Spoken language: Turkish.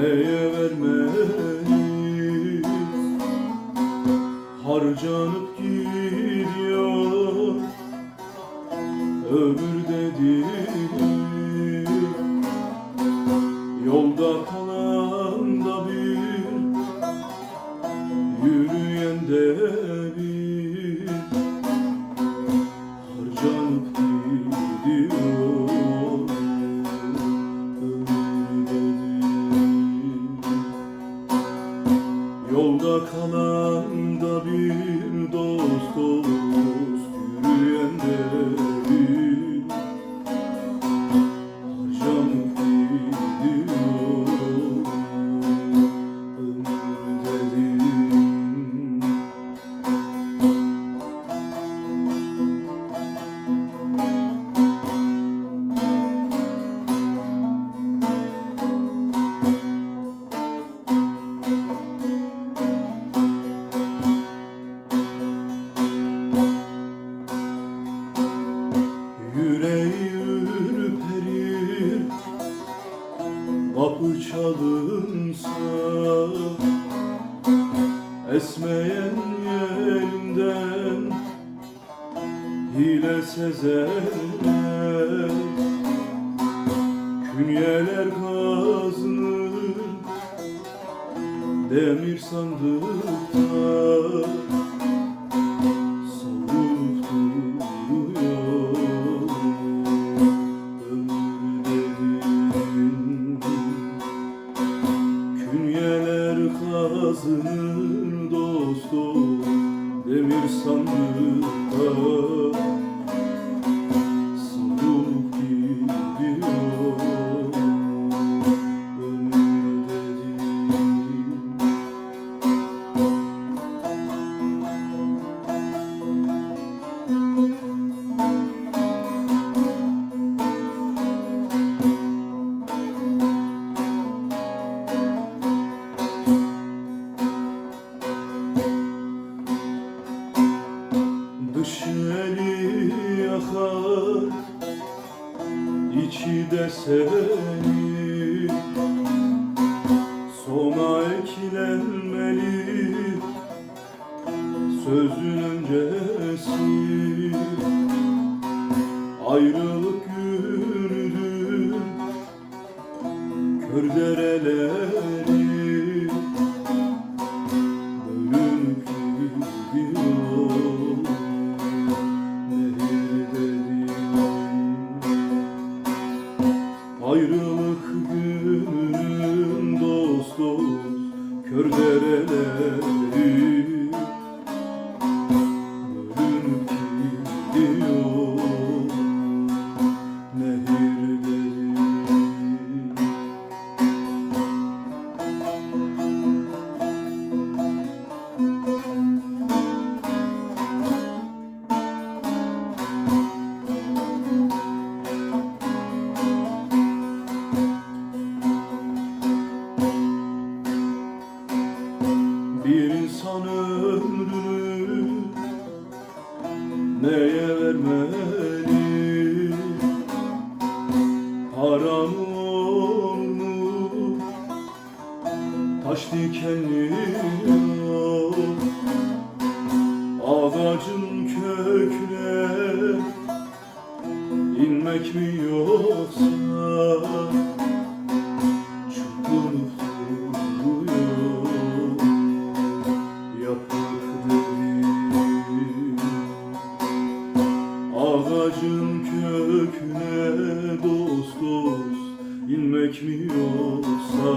neye vermeyiz? Harcanıp gidiyor ömür dedi Yolda kalan da bir, yürüyen de bir. Kapı çalınsa Esmeyen yerinden Hile sezerler. Künyeler kazınır Demir sandıkta kazınır dost dost Demir sandıkta de seni Sona eklenmeli Sözün öncesi. Ayrılık Günün dost dost Kör dereleri vermeli? Para mı ol mu? Taş dikenli Ağacın köküne dost dost inmek mi yoksa?